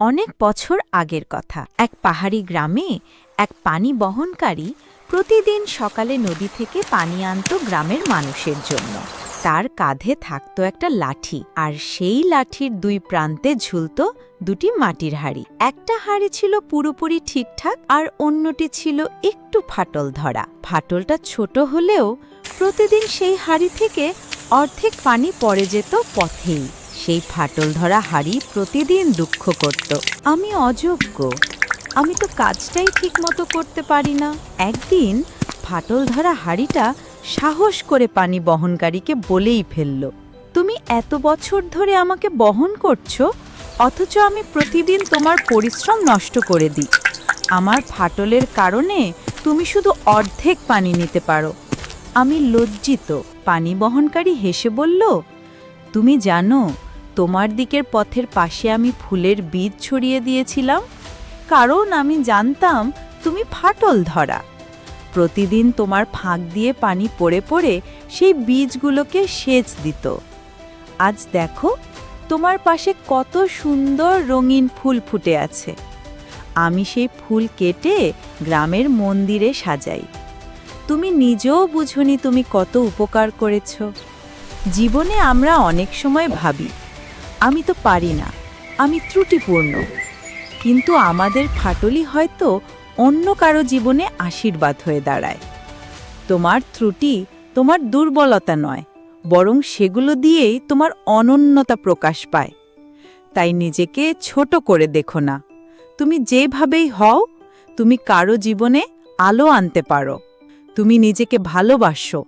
অনেক বছর আগের কথা। এক পাহাড়ি গ্রামে এক পানি বহনকারী প্রতিদিন সকালে নদী থেকে পানি আনত গ্রামের মানুষের জন্য। তার কাঁধে থাকতো একটা লাঠি আর সেই লাঠির দুই প্রান্তে ঝুলত দুটি মাটির হাড়ি। একটা হাড়ি ছিল পুরোপুরি ঠিকঠাক আর অন্যটি ছিল একটু ফাটল ধরা। ফাটলটা ছোট হলেও প্রতিদিন সেই হাড়ি থেকে অর্ধেক পানি পড়ে যেত পথেই। সেই ফাটল ধরা হাড়ি প্রতিদিন দুঃখ করত। আমি অযোগ্য। আমি তো কাজটাই ঠিকমতো করতে পারি না। একদিন ফাটল ধরা হাড়িটা সাহস করে পানি বহনকারীকে বলেই ফেলল, তুমি এত বছর ধরে আমাকে বহন করছ, অথচ আমি প্রতিদিন তোমার পরিশ্রম নষ্ট করে দিই। আমার ফাটলের কারণে তুমি শুধু অর্ধেক পানি নিতে পারো। আমি লজ্জিত। পানি বহনকারী হেসে বলল, তুমি জানো তোমার দিকের পথের পাশে আমি ফুলের বীজ ছড়িয়ে দিয়েছিলাম। কারণ আমি জানতাম তুমি ফাটল ধরা। প্রতিদিন তোমার ফাঁক দিয়ে পানি পড়ে পড়ে সেই বীজগুলোকে সেচ দিত। আজ দেখো, তোমার পাশে কত সুন্দর রঙিন ফুল ফুটে আছে। আমি সেই ফুল কেটে গ্রামের মন্দিরে সাজাই। তুমি নিজেও বুঝনি তুমি কত উপকার করেছ। জীবনে আমরা অনেক সময় ভাবি আমি তো পারি না, আমি ত্রুটিপূর্ণ। কিন্তু আমাদের ফাটলি হয়তো অন্য কারও জীবনে আশীর্বাদ হয়ে দাঁড়ায়। তোমার ত্রুটি তোমার দুর্বলতা নয়, বরং সেগুলো দিয়েই তোমার অনন্যতা প্রকাশ পায়। তাই নিজেকে ছোট করে দেখো না, তুমি যেভাবেই হও, তুমি কারও জীবনে আলো আনতে পারো, তুমি নিজেকে ভালোবাসো।